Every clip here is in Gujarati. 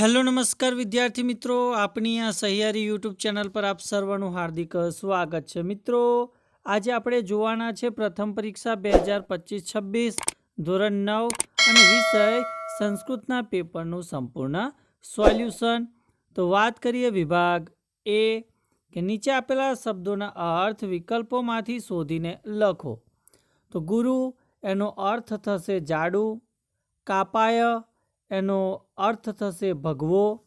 હેલો નમસ્કાર વિદ્યાર્થી મિત્રો, આપની આ સહિયારી યુટ્યુબ ચેનલ પર આપ સર્વનું હાર્દિક સ્વાગત છે. મિત્રો, આજે આપણે જોવાના છે પ્રથમ પરીક્ષા બે હજાર પચીસ છવ્વીસ, ધોરણ નવ અને વિષય સંસ્કૃતના પેપરનું સંપૂર્ણ સોલ્યુશન. તો વાત કરીએ વિભાગ એ, કે નીચે આપેલા શબ્દોના અર્થ વિકલ્પોમાંથી શોધીને લખો. તો ગુરુ, એનો અર્થ થશે જાડુ, કાપાય એનો અર્થ થશે ભગવો.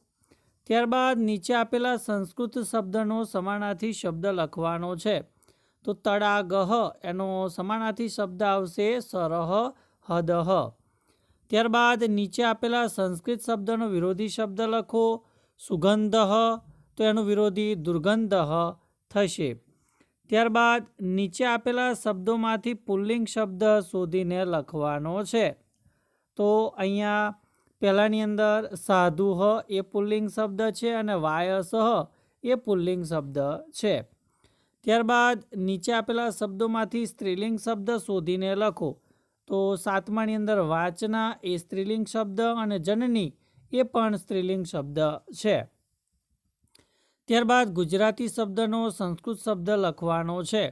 ત્યારબાદ નીચે આપેલા સંસ્કૃત શબ્દનો સમાનાર્થી શબ્દ લખવાનો છે. તો તળાગહ એનો સમાનાર્થી શબ્દ આવશે સરહ, હદહ. ત્યારબાદ નીચે આપેલા સંસ્કૃત શબ્દનો વિરોધી શબ્દ લખો. સુગંધઃ તો એનો વિરોધી દુર્ગંધઃ થશે. ત્યારબાદ નીચે આપેલા શબ્દોમાંથી પુલ્લિંગ શબ્દ શોધીને લખવાનો છે. તો અહીંયા પહેલાંની અંદર સાધુ હ એ પુલ્લિંગ શબ્દ છે અને વાયસહ એ પુલ્લિંગ શબ્દ છે. ત્યારબાદ નીચે આપેલા શબ્દોમાંથી સ્ત્રીલિંગ શબ્દ શોધીને લખો. તો સાતમાની અંદર વાચના એ સ્ત્રીલિંગ શબ્દ અને જનની એ પણ સ્ત્રીલિંગ શબ્દ છે. ત્યારબાદ ગુજરાતી શબ્દનો સંસ્કૃત શબ્દ લખવાનો છે.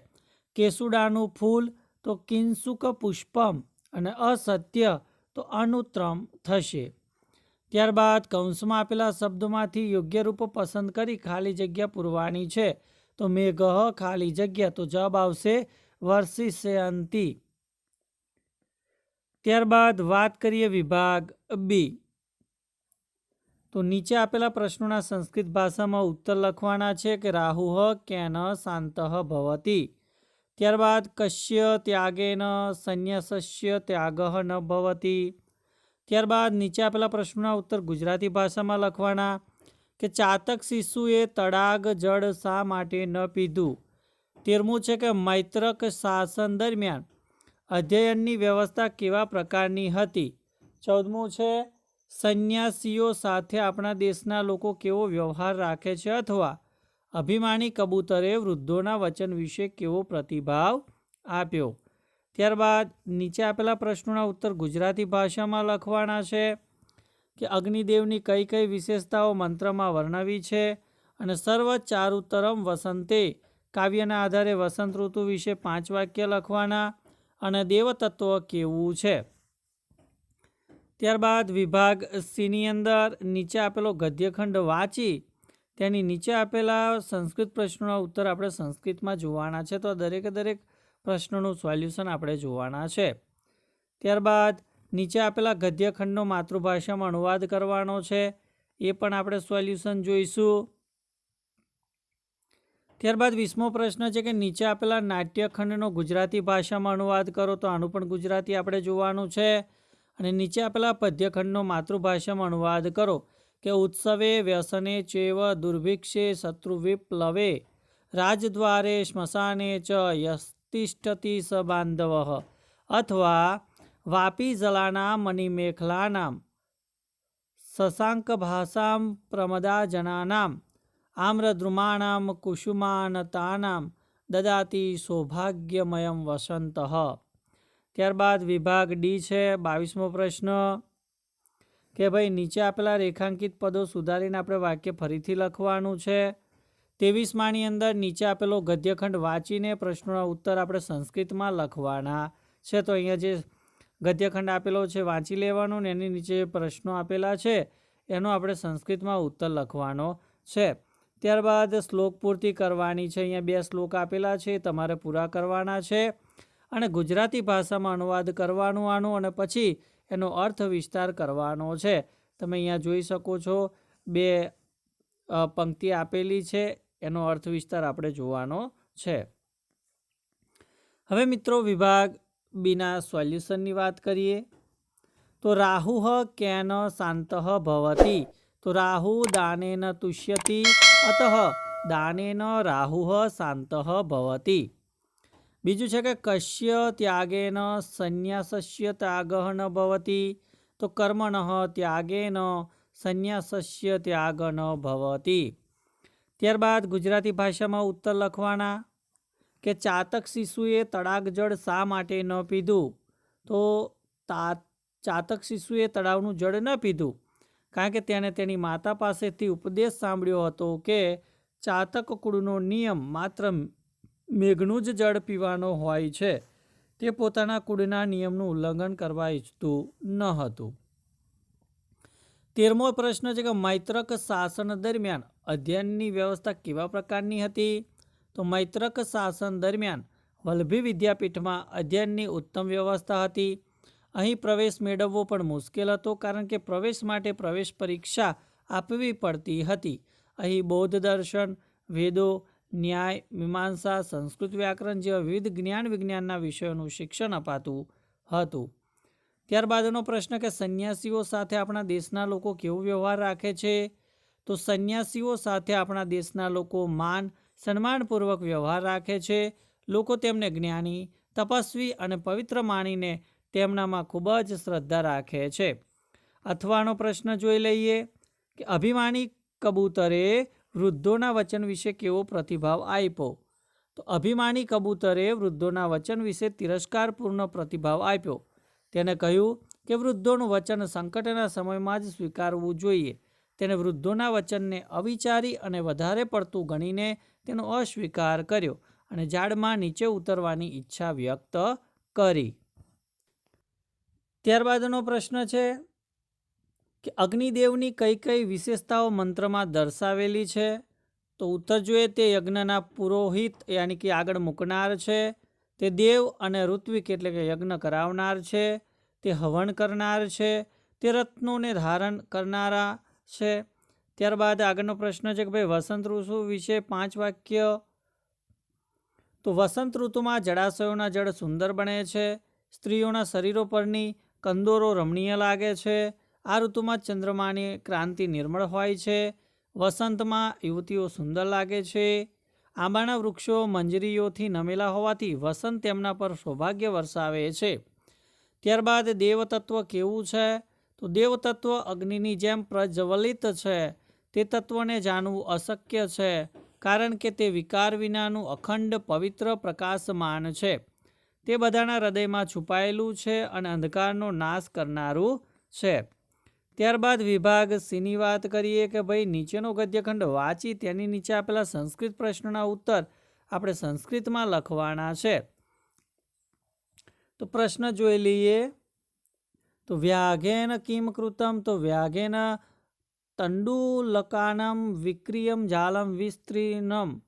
કેસુડાનું ફૂલ તો કિંસુક પુષ્પમ અને અસત્ય તો અનુત્રમ થશે. ત્યારબાદ કૌંસમાં આપેલા શબ્દોમાંથી યોગ્ય રૂપ પસંદ કરી ખાલી જગ્યા પૂરવાની છે. તો મેઘ ખાલી જગ્યા, તો જવાબ આવશે વર્ષિષ્યંતી ત્યારબાદ વાત કરીએ વિભાગ બી. તો નીચે આપેલા પ્રશ્નોના સંસ્કૃત ભાષામાં ઉત્તર લખવાના છે કે રાહુઃ કેન શાંત ભવતી. ત્યારબાદ કશ્ય ત્યાગેન સંન્યાસસ્ય ત્યાગ ન ભવતી. ત્યારબાદ નીચે આપેલા પ્રશ્નોના ઉત્તર ગુજરાતી ભાષામાં લખવાના કે ચાતક શિશુએ તડાગ જળ શા માટે ન પીધું? તેરમું છે કે મૈત્રક શાસન દરમિયાન અધ્યયનની વ્યવસ્થા કેવા પ્રકારની હતી? ચૌદમું છે, સંન્યાસીઓ સાથે આપણા દેશના લોકો કેવો વ્યવહાર રાખે છે અથવા અભિમાની કબૂતરે વૃદ્ધોના વચન વિશે કેવો પ્રતિભાવ આપ્યો? ત્યારબાદ નીચે આપેલા પ્રશ્નોના ઉત્તર ગુજરાતી ભાષામાં લખવાના છે કે અગ્નિદેવની કઈ કઈ વિશેષતાઓ મંત્રમાં વર્ણવી છે અને સર્વ ચારુતરમ વસંતે કાવ્યના આધારે વસંત ઋતુ વિશે પાંચ વાક્ય લખવાના અને દેવતત્વ કેવું છે. ત્યારબાદ વિભાગ સીની અંદર નીચે આપેલો ગદ્યખંડ વાંચી તેની નીચે આપેલા સંસ્કૃત પ્રશ્નોના ઉત્તર આપણે સંસ્કૃતમાં જોવાના છે. તો દરેકે દરેક પ્રશ્નોનું સોલ્યુશન આપણે જોવાના છે. ત્યારબાદ નીચે આપેલા ગદ્યખંડનો માતૃભાષામાં અનુવાદ કરવાનો છે. એ પણ આપણે સોલ્યુશન જોઈશું. ત્યારબાદ વીસમો પ્રશ્ન છે કે નીચે આપેલા નાટ્યખંડનો ગુજરાતી ભાષામાં અનુવાદ કરો તો આનું પણ ગુજરાતી આપણે જોવાનું છે. અને નીચે આપેલા પદ્યખંડનો માતૃભાષામાં અનુવાદ કરો કે ઉત્સવે, વ્યસને, ચેવ, દુર્ભિક્ષે, શત્રુવિપ્લવે, રાજદ્વારે શ્મશાને ચ યસ્તિષ્ઠતિ સ બાંધવ અથવા વાપી જલાના મણિમેખલાનામ શશાંક ભાષામ પ્રમદા જનાનામ આમ્રદ્રુમાણામ કુસુમાનતાનામ દદાતી સૌભાગ્યમયમ વસંત ત્યારબાદ વિભાગ ડી છે, બાવીસમો પ્રશ્ન કે ભાઈ નીચે આપેલા રેખાંકિત પદો સુધારીને આપણે વાક્ય ફરીથી લખવાનું છે. ત્રેવીસમાની અંદર નીચે આપેલો ગદ્યખંડ વાંચીને પ્રશ્નોના ઉત્તર આપણે સંસ્કૃતમાં લખવાના છે. તો અહીંયા જે ગદ્યખંડ આપેલો છે, વાંચી લેવાનો ને એની નીચે પ્રશ્નો આપેલા છે, એનો આપણે સંસ્કૃતમાં ઉત્તર લખવાનો છે. ત્યારબાદ શ્લોક પૂર્તિ કરવાની છે. અહીંયા બે શ્લોક આપેલા છે તમારે પૂરા કરવાના છે. અને ગુજરાતી ભાષામાં અનુવાદ કરવાનું આનું અને પછી એનો અર્થ વિસ્તાર કરવાનો છે. તમે અહીંયા જોઈ શકો છો, બે પંક્તિ આપેલી છે. એનો અર્થ વિસ્તાર આપણે જોવાનો છે. હવે મિત્રો વિભાગ બીના સોલ્યુશનની વાત કરીએ. તો રાહુ કેન શાંત ભવતી. તો રાહુ દાનેન તુષ્યતિ. અતઃ દાનેન રાહુ શાંત ભવતી. બીજું છે કે કશ્ય ત્યાગેન સંન્યાસસ્ય ત્યાગ ન ભવતી. તો કર્મણ ત્યાગેન સંન્યાસસ્ય ત્યાગ ન ભવતી. ત્યારબાદ ગુજરાતી ભાષામાં ઉત્તર લખવાના કે ચાતક શિશુએ તળાક જળ શા માટે ન પીધું? તો તા, ચાતક શિશુએ તળાવનું જળ ન પીધું. કારણ કે તેણે તેની માતા પાસેથી ઉપદેશ સાંભળ્યો હતો કે ચાતક કુળનો નિયમ માત્ર મેઘનું જ જળ પીવાનો હોય છે. તે પોતાના કુળના નિયમનું ઉલ્લંઘન કરવા ઈચ્છતું ન હતું. તેરમો પ્રશ્ન છે કે મૈત્રક શાસન દરમિયાન અધ્યયનની વ્યવસ્થા કેવા પ્રકારની હતી? તો મૈત્રક શાસન દરમિયાન વલ્લભી વિદ્યાપીઠમાં અધ્યયનની ઉત્તમ વ્યવસ્થા હતી. અહીં પ્રવેશ મેળવવો પણ મુશ્કેલ હતો કારણ કે પ્રવેશ માટે પ્રવેશ પરીક્ષા આપવી પડતી હતી. અહીં બૌદ્ધ દર્શન, વેદો, ન્યાય, મીમાંસા, સંસ્કૃત વ્યાકરણ જેવા વિવિધ જ્ઞાન વિજ્ઞાનના વિષયોનું શિક્ષણ અપાતું હતું. ત્યારબાદનો પ્રશ્ન કે સંન્યાસીઓ સાથે આપણા દેશના લોકો કેવો વ્યવહાર રાખે છે? તો સંન્યાસીઓ સાથે આપણા દેશના લોકો માન, સન્માનપૂર્વક વ્યવહાર રાખે છે. લોકો તેમને જ્ઞાની, તપસ્વી અને પવિત્ર માણીને તેમનામાં ખૂબ જ શ્રદ્ધા રાખે છે. અથવાનો પ્રશ્ન જોઈ લઈએ કે અભિમાની કબૂતરે વૃદ્ધોના વચન વિશે કેવો પ્રતિભાવ આપ્યો? તો અભિમાની કબૂતરે વૃદ્ધોના વચન વિશે તિરસ્કારપૂર્ણ પ્રતિભાવ આપ્યો. તેને કહ્યું કે વૃદ્ધોનું વચન સંકટના સમયમાં જ સ્વીકારવું જોઈએ. તેણે વૃદ્ધોના વચનને અવિચારી અને વધારે પડતું ગણીને તેનો અસ્વીકાર કર્યો અને ઝાડમાં નીચે ઉતરવાની ઈચ્છા વ્યક્ત કરી. ત્યારબાદનો પ્રશ્ન છે કે અગ્નિદેવની કઈ કઈ વિશેષતાઓ મંત્રમાં દર્શાવેલી છે? તો ઉત્તર જોઈએ તે યજ્ઞના પુરોહિત યાની કે આગળ મૂકનાર છે તે દેવ અને ઋત્વિક એટલે કે યજ્ઞ કરાવનાર છે, તે હવન કરનાર છે, તે રત્નોને ધારણ કરનારા છે. ત્યારબાદ આગળનો પ્રશ્ન છે કે ભાઈ, વસંત ઋતુ વિશે પાંચ વાક્ય. તો વસંત ઋતુમાં જળાશયોના જળ સુંદર બને છે, સ્ત્રીઓના શરીરો પરની કંદોરો રમણીય લાગે છે, આ ઋતુમાં ચંદ્રમાની ક્રાંતિ નિર્મળ હોય છે, વસંતમાં યુવતીઓ સુંદર લાગે છે. આંબાના વૃક્ષો મંજરીઓથી નમેલા હોવાથી વસંત તેમના પર સૌભાગ્ય વરસાવે છે. ત્યારબાદ દેવતત્વ કેવું છે? તો દેવતત્વ અગ્નિની જેમ પ્રજ્વલિત છે. તે તત્વને જાણવું અશક્ય છે, કારણ કે તે વિકાર વિનાનું અખંડ પવિત્ર પ્રકાશમાન છે. તે બધાના હૃદયમાં છુપાયેલું છે અને અંધકારનો નાશ કરનારું છે. ત્યારબાદ વિભાગ સીની વાત કરીએ કે ભાઈ નીચેનો ગદ્યખંડ વાંચી તેની નીચે આપેલા સંસ્કૃત પ્રશ્નના ઉત્તર આપણે સંસ્કૃતમાં લખવાના છે. તો પ્રશ્ન જોઈ લઈએ. તો વ્યાઘેન કિમ કૃતમ? તો વ્યાઘેન તંડુલકાનમ વિક્રિયમ જાલમ વિસ્ત્રીનમ.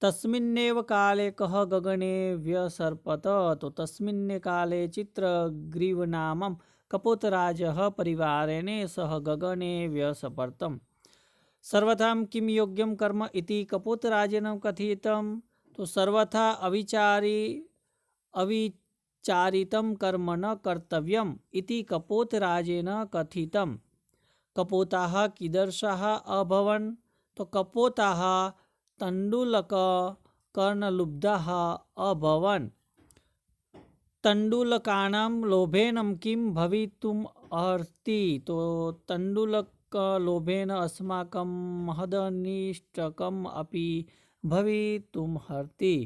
તસ્મિન્નેવ કાલે કહ ગગને વ્યસર્પત તો તસ્મિન્ને કાલે ચિત્રગ્રીવનામમ કપોતરાજ પરિવારેણે સહ ગગને વ્યસપર્તમ. સર્વથામ કિમ યોગ્યમ કર્મ ઇતિ કપોતરાજેન કથિતમ. તો સર્વથા અવિચારી, અવિચારિતમ કર્મ ન કર્તવ્યમ ઇતિ કપોતરાજેન કથિતમ. કપોતાહ કીદર્શાહ અભવન. તો કપોતાહ તંડુલક કર્ણલુબ્ધાહ અભવન. તંડુલકાનામ લોભેનમ કિમ ભવિતુમ અર્તિ તો તંડુલક લોભેન અસ્માકમ મહદનિષ્ટકમ અપી ભવિતુમ હર્તિ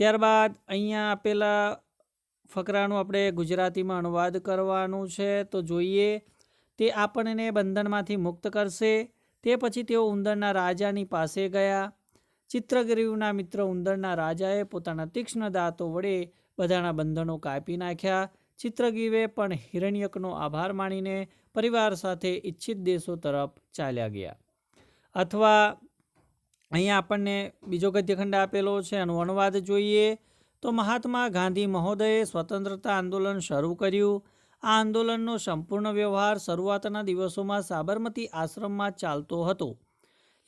ત્યારબાદ અહીંયા આપેલા ફકરાનું આપણે ગુજરાતીમાં અનુવાદ કરવાનું છે, તો જોઈએ, તે આપણને બંધનમાંથી મુક્ત કરશે, તે પછી તેઓ ઉંદરના રાજાની પાસે ગયા. ચિત્રગ્રીવના મિત્ર ઉંદરના રાજાએ પોતાના તીક્ષ્ણ દાંતો વડે બધાના બંધનો કાપી નાખ્યા. ચિત્રગીવે પણ હિરણ્યકનો આભાર માણીને પરિવાર સાથે ઈચ્છિત દેશો તરફ ચાલ્યા ગયા. અથવા અહીંયા આપણને બીજો ગદ્યખંડ આપેલો છે, એનો અનુવાદ જોઈએ. તો મહાત્મા ગાંધી મહોદયે સ્વતંત્રતા આંદોલન શરૂ કર્યું. આ આંદોલનનો સંપૂર્ણ વ્યવહાર શરૂઆતના દિવસોમાં સાબરમતી આશ્રમમાં ચાલતો હતો.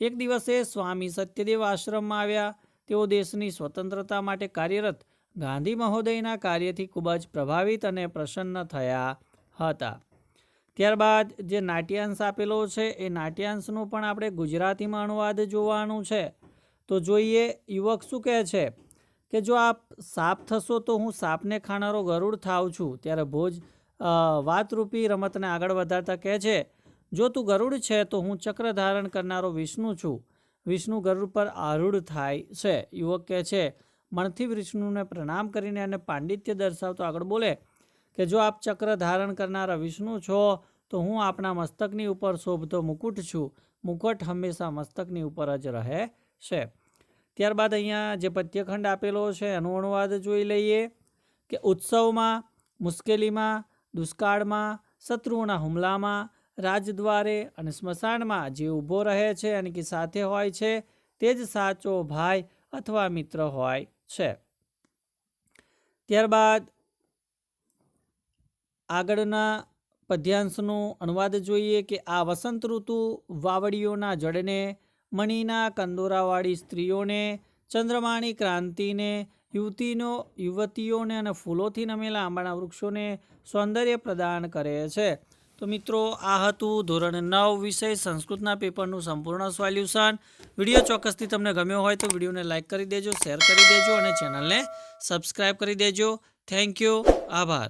એક દિવસે સ્વામી સત્યદેવ આશ્રમમાં આવ્યા. તેઓ દેશની સ્વતંત્રતા માટે કાર્યરત ગાંધી મહોદયના કાર્યથી ખૂબ જ પ્રભાવિત અને પ્રસન્ન થયા હતા. ત્યારબાદ જે નાટ્યાંશ આપેલો છે, એ નાટ્યાંશનું પણ આપણે ગુજરાતીમાં અનુવાદ જોવાનું છે. તો જોઈએ, યુવક શું કહે છે કે, જો આપ સાપ થશો તો હું સાપને ખાનારો ગરુડ થાવ છું. ત્યારે ભોજ વાતરૂપી રમતને આગળ વધારતા કહે છે, જો તું ગરુડ છે તો હું ચક્ર ધારણ કરનારો વિષ્ણુ છું. વિષ્ણુ ગરુડ પર આરૂઢ થાય છે. યુવક કહે છે મણથી વિષ્ણુને પ્રણામ કરીને અને પાંડિત્ય દર્શાવતો આગળ બોલે કે, જો આપ ચક્ર ધારણ કરનારા વિષ્ણુ છો, તો હું આપણા મસ્તકની ઉપર શોભતો મુકુટ છું. મુકુટ હંમેશા મસ્તકની ઉપર જ રહે છે. ત્યારબાદ અહીંયા જે પદ્યખંડ આપેલો છે, એનો અનુવાદ જોઈ લઈએ કે, ઉત્સવમાં, મુશ્કેલીમાં, દુષ્કાળમાં શત્રુઓના હુમલામાં, રાજદ્વારે અને સ્મશાનમાં જે ઊભો રહે છે અને કે સાથે હોય છે, તે જ સાચો ભાઈ અથવા મિત્ર હોય. છે. ત્યારબાદ આગળના પદ્યાંશનો અનુવાદ જોઈએ કે આ વસંત ઋતુ વાવડીઓના જડને મણીના કંદોરાવાળી સ્ત્રીઓને, ચંદ્રમાની ક્રાંતિને, યુવતીનો, યુવતીઓને અને ફૂલોથી નમેલા આંબાના વૃક્ષોને સૌંદર્ય પ્રદાન કરે છે. તો મિત્રો, આ હતું ધોરણ નવ વિષય સંસ્કૃતના પેપરનું સંપૂર્ણ સોલ્યુશન. વીડિયો ચોક્કસથી તમને ગમ્યો હોય તો વિડીયોને લાઇક કરી દેજો, શેર કરી દેજો અને ચેનલને સબસ્ક્રાઈબ કરી દેજો. Thank you. આભાર.